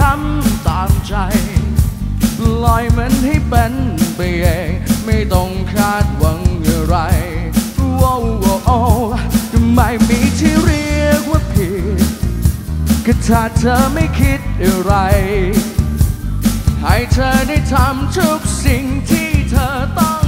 ช้ำตามใจ ลอยเหมือนให้เป็นไปเอง ไม่ต้องคาดหวังอะไรโอ้โอ้โอ้ทำไมมีที่เรียกว่าผิดก็ถ้าเธอไม่คิดอะไร ให้เธอได้ทำทุกสิ่งที่เธอต้อง